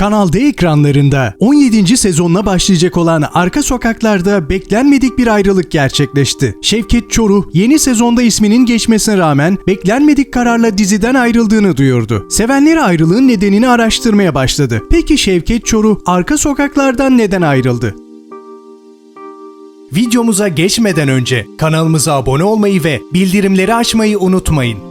Kanal D ekranlarında 17. sezonuna başlayacak olan Arka Sokaklar'da beklenmedik bir ayrılık gerçekleşti. Şevket Çoruh yeni sezonda isminin geçmesine rağmen beklenmedik kararla diziden ayrıldığını duyurdu. Sevenleri ayrılığın nedenini araştırmaya başladı. Peki Şevket Çoruh Arka Sokaklar'dan neden ayrıldı? Videomuza geçmeden önce kanalımıza abone olmayı ve bildirimleri açmayı unutmayın.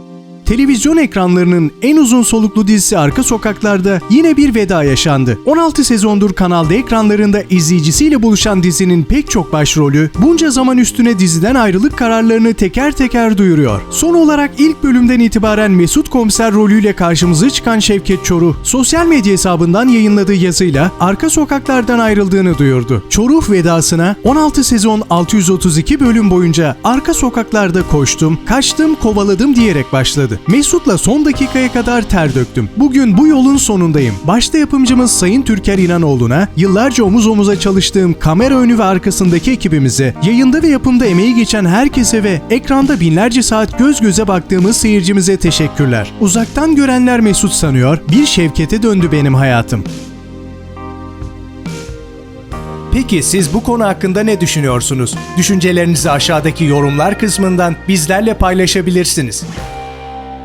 Televizyon ekranlarının en uzun soluklu dizisi Arka Sokaklar'da yine bir veda yaşandı. 16 sezondur kanalda ekranlarında izleyicisiyle buluşan dizinin pek çok başrolü bunca zaman üstüne diziden ayrılık kararlarını teker teker duyuruyor. Son olarak ilk bölümden itibaren Mesut Komiser rolüyle karşımıza çıkan Şevket Çoruh, sosyal medya hesabından yayınladığı yazıyla Arka Sokaklar'dan ayrıldığını duyurdu. Çoruh vedasına 16 sezon 632 bölüm boyunca Arka Sokaklar'da koştum, kaçtım, kovaladım diyerek başladı. Mesut'la son dakikaya kadar ter döktüm. Bugün bu yolun sonundayım. Başta yapımcımız Sayın Türker İnanoğlu'na, yıllarca omuz omuza çalıştığım kamera önü ve arkasındaki ekibimize, yayında ve yapımda emeği geçen herkese ve ekranda binlerce saat göz göze baktığımız seyircimize teşekkürler. Uzaktan görenler Mesut sanıyor, bir şevkete döndü benim hayatım. Peki siz bu konu hakkında ne düşünüyorsunuz? Düşüncelerinizi aşağıdaki yorumlar kısmından bizlerle paylaşabilirsiniz.